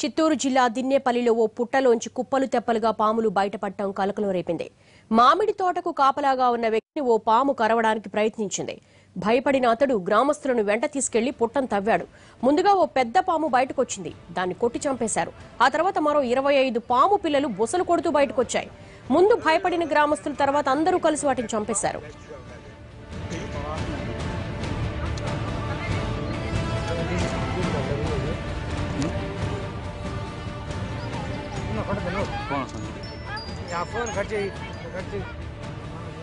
చిత్తూరు జిల్లా దిన్నేపల్లిలో ఓ పుట్టలోంచి కుప్పలు తెప్పలుగా పాములు బయటపడటం కలకలం రేపింది. మామిడి తోటకు కాపలాగా ఉన్న వ్యక్తిని ఓ పాము కరవడానికి ప్రయత్నించింది. భయపడిన అతడు గ్రామస్తులను వెంట తీసుకెళ్ళి పుట్టం తవ్వాడు. ముందుగా ఓ పెద్ద పాము బయటకొచ్చింది. దాన్ని కొట్టి చంపేశారు. ఆ తర్వాత మరో ఇరవై ఐదు పాము పిల్లలు బుసలు కొడుతూ బయటకొచ్చాయి. ముందు భయపడిన గ్రామస్తుల తర్వాత అందరూ కలిసి వాటిని చంపేశారు.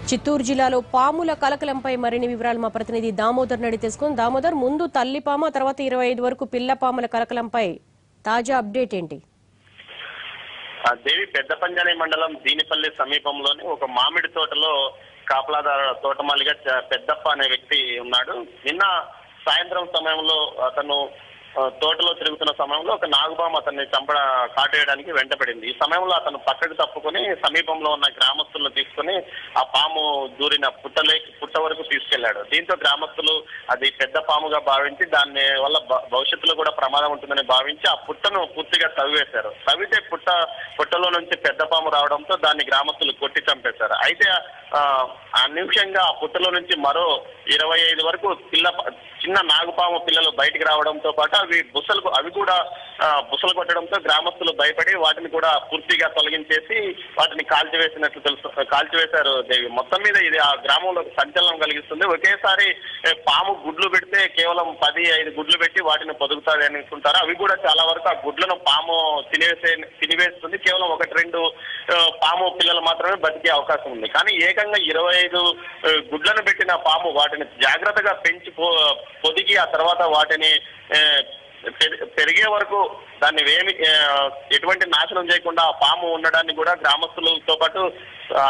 చిత్తూరు జిల్లాలో పాముల కలకలంపై మరిన్ని వివరాలు మా ప్రతినిధి దామోదర్ నడి తెలుసుకుని దామోదర్ ముందు తల్లి పాము తర్వాత ఇరవై ఐదు వరకు పిల్ల పాముల కలకలంపై తాజా అప్డేట్ ఏంటి? ఆ దేవి పెద్ద పంజాని మండలం దీనిపల్లి సమీపంలోని ఒక మామిడి తోటలో కాపలాదార తోటమాలిగా పెద్దప్ప అనే వ్యక్తి ఉన్నాడు. నిన్న సాయంత్రం సమయంలో అతను తోటలో తిరుగుతున్న సమయంలో ఒక నాగుబామ అతన్ని చంపడ కాటేయడానికి వెంటపడింది. ఈ సమయంలో అతను పక్కకు తప్పుకొని సమీపంలో ఉన్న గ్రామస్తులను తీసుకొని ఆ పాము దూరిన పుట్టలే పుట్ట వరకు తీసుకెళ్ళాడు. దీంతో గ్రామస్తులు అది పెద్ద పాముగా భావించి దాని వల్ల భవిష్యత్తులో కూడా ప్రమాదం ఉంటుందని భావించి ఆ పుట్టను పూర్తిగా తవ్వేశారు. తవ్వితే పుట్ట పుట్టలో నుంచి పెద్ద పాము రావడంతో దాన్ని గ్రామస్తులు కొట్టి చంపేశారు. అయితే ఆ, నిమిషంగా ఆ పుట్టలో నుంచి మరో ఇరవై ఐదు వరకు పిల్ల చిన్న నాగుపాము పిల్లలు బయటికి రావడంతో పాటు అవి బుసలు అవి కూడా బుసలు కొట్టడంతో గ్రామస్తులు భయపడి వాటిని కూడా పూర్తిగా తొలగించేసి వాటిని కాల్చివేసినట్లు తెలుసు కాల్చివేశారు దేవి. మొత్తం మీద ఇది ఆ గ్రామంలో సంచలనం కలిగిస్తుంది. ఒకేసారి పాము గుడ్లు పెడితే కేవలం పది ఐదు గుడ్లు పెట్టి వాటిని పొదుగుతాది అని అనుకుంటారు? అవి కూడా చాలా వరకు ఆ గుడ్లను పాము తినేసే తినివేస్తుంది. కేవలం ఒకటి రెండు పాము పిల్లలు మాత్రమే బతికే అవకాశం ఉంది. కానీ ఏకంగా ఇరవై ఐదు గుడ్లను పెట్టిన పాము వాటిని జాగ్రత్తగా పెంచి పొదిగి ఆ తర్వాత వాటిని పెరిగే వరకు దాన్ని ఏమి ఎటువంటి నాశనం చేయకుండా ఆ పాము ఉండడాన్ని కూడా గ్రామస్తులతో పాటు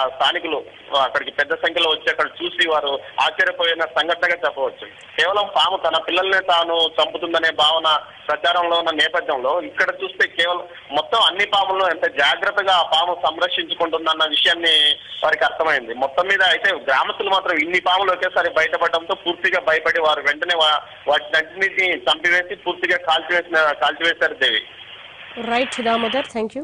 స్థానికులు అక్కడికి పెద్ద సంఖ్యలో వచ్చి అక్కడ చూసి వారు ఆశ్చర్యపోయిన సంఘటనగా చెప్పవచ్చు. కేవలం పాము తన పిల్లల్ని తాను చంపుతుందనే భావన ప్రచారంలో ఉన్న నేపథ్యంలో ఇక్కడ చూస్తే కేవలం మొత్తం అన్ని పాములను ఎంత జాగ్రత్తగా ఆ పాము సంరక్షించుకుంటుందన్న విషయాన్ని వారికి అర్థమైంది. మొత్తం మీద అయితే గ్రామస్తులు మాత్రం ఇన్ని పాములు ఒకేసారి బయటపడడంతో పూర్తిగా భయపడి వారు వెంటనే వా- వాటినన్నింటినీ చంపివేసి పూర్తిగా కాల్చివేసిన కాల్చివేశారు Devi right Damodar thank you